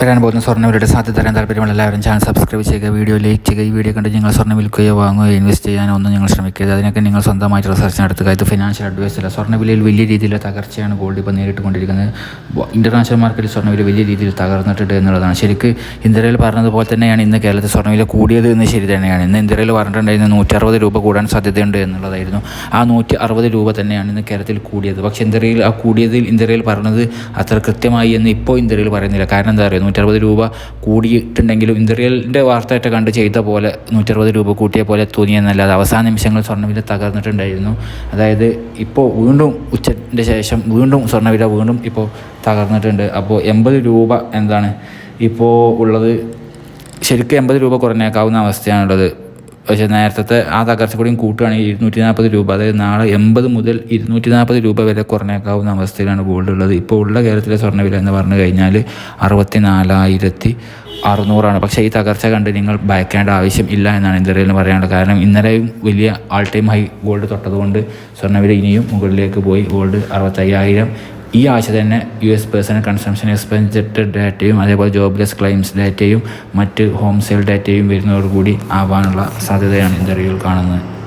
വരാൻ പോകുന്ന സ്വർണവിലയുടെ സാധ്യത തരാൻ താല്പര്യമുള്ള എല്ലാവരും ചാനൽ സബ്സ്ക്രൈബ് ചെയ്യുക വീഡിയോ ലൈക്ക് ചെയ്യുക ഈ വീഡിയോ കണ്ട് നിങ്ങൾ സ്വർണം വിൽക്കുകയോ വാങ്ങുകയോ ഇൻവെസ്റ്റ് ചെയ്യാനോ ഒന്നും നിങ്ങൾ ശ്രമിക്കരുത്. അതിനൊക്കെ നിങ്ങൾ സ്വന്തമായിട്ട് റിസർച്ച് നടത്തുക. ഇത് ഫിനാൻഷ്യൽ അഡ്വൈസ് അല്ല. സ്വർണവിലയിൽ വലിയ രീതിയിലുള്ള തകർച്ചയാണ് ഗോൾഡ് ഇപ്പോൾ നേരിട്ട് കൊണ്ടിരിക്കുന്നത് ഇന്റർനാഷണൽ മാർക്കറ്റിൽ സ്വർണവില വലിയ രീതിയിൽ തകർന്നിട്ടുണ്ട് എന്നുള്ളതാണ്. ശരിക്ക് ഇന്ത്യയിൽ പറഞ്ഞതുപോലെ തന്നെയാണ് ഇന്ന് കേരളത്തിൽ സ്വർണവില കൂടിയത് എന്ന് ശരി തന്നെയാണ്. ഇന്ന് ഇന്ത്യയിൽ പറഞ്ഞിട്ടുണ്ടായിരുന്ന നൂറ്റി അറുപത് രൂപ കൂടാൻ സാധ്യതയുണ്ട് എന്നുള്ളതായിരുന്നു. ആ നൂറ്റി അറുപത് രൂപ തന്നെയാണ് ഇന്ന് കേരളത്തിൽ കൂടിയത്. പക്ഷേ ഇന്ത്യയിൽ ആ കൂടിയതിൽ ഇന്ത്യയിൽ പറഞ്ഞത് അത്ര കൃത്യമായി എന്ന് ഇപ്പോൾ ഇന്ത്യയിൽ പറയുന്നില്ല. കാരണം എന്താ പറയുക നൂറ്ററുപത് രൂപ കൂടിയിട്ടുണ്ടെങ്കിലും ഇന്ത്യയിലിന്റെ വാർത്തയായിട്ട് കണ്ട് ചെയ്ത പോലെ നൂറ്ററുപത് രൂപ കൂട്ടിയ പോലെ തോന്നിയെന്നല്ലാതെ അവസാന നിമിഷങ്ങൾ സ്വർണവില തകർന്നിട്ടുണ്ടായിരുന്നു. അതായത് ഇപ്പോൾ വീണ്ടും ഉച്ചന്റെ ശേഷം വീണ്ടും സ്വർണവില വീണ്ടും ഇപ്പോൾ തകർന്നിട്ടുണ്ട്. അപ്പോൾ എൺപത് രൂപ എന്താണ്? ഇപ്പോൾ ഉള്ളത് ശരിക്കും എൺപത് രൂപ കുറഞ്ഞേക്കാവുന്ന അവസ്ഥയാണുള്ളത്. പക്ഷേ നേരത്തെ ആ തകർച്ച കൂടിയും കൂട്ടുകയാണെങ്കിൽ ഇരുന്നൂറ്റി നാൽപ്പത് രൂപ അതായത് നാളെ എൺപത് മുതൽ ഇരുന്നൂറ്റി നാൽപ്പത് രൂപ വരെ കുറഞ്ഞേക്കാവുന്ന അവസ്ഥയിലാണ് ഗോൾഡ് ഉള്ളത്. ഇപ്പോൾ ഉള്ള കേരളത്തിലെ സ്വർണവില എന്ന് പറഞ്ഞു കഴിഞ്ഞാൽ അറുപത്തി നാലായിരത്തി അറുന്നൂറാണ് പക്ഷേ ഈ തകർച്ച കണ്ട് നിങ്ങൾ ഭയക്കേണ്ട ആവശ്യം ഇല്ല എന്നാണ് ഇന്ത്യയിൽ പറയാനുള്ളത്. കാരണം ഇന്നലെയും വലിയ ആൾ ടൈം ഹൈ ഗോൾഡ് തൊട്ടതുകൊണ്ട് സ്വർണവില ഇനിയും മുകളിലേക്ക് പോയി. ഗോൾഡ് അറുപത്തയ്യായിരം ഈ ആഴ്ച തന്നെ U S personal consumption expenditure ഡാറ്റയും അതേപോലെ ജോബ്ലെസ് ക്ലെയിംസ് ഡാറ്റയും മറ്റ് ഹോം സെയിൽ ഡാറ്റയും വരുന്നതോടുകൂടി ആവാനുള്ള സാധ്യതയാണ് ഇന്റർവ്യൂവിൽ കാണുന്നത്.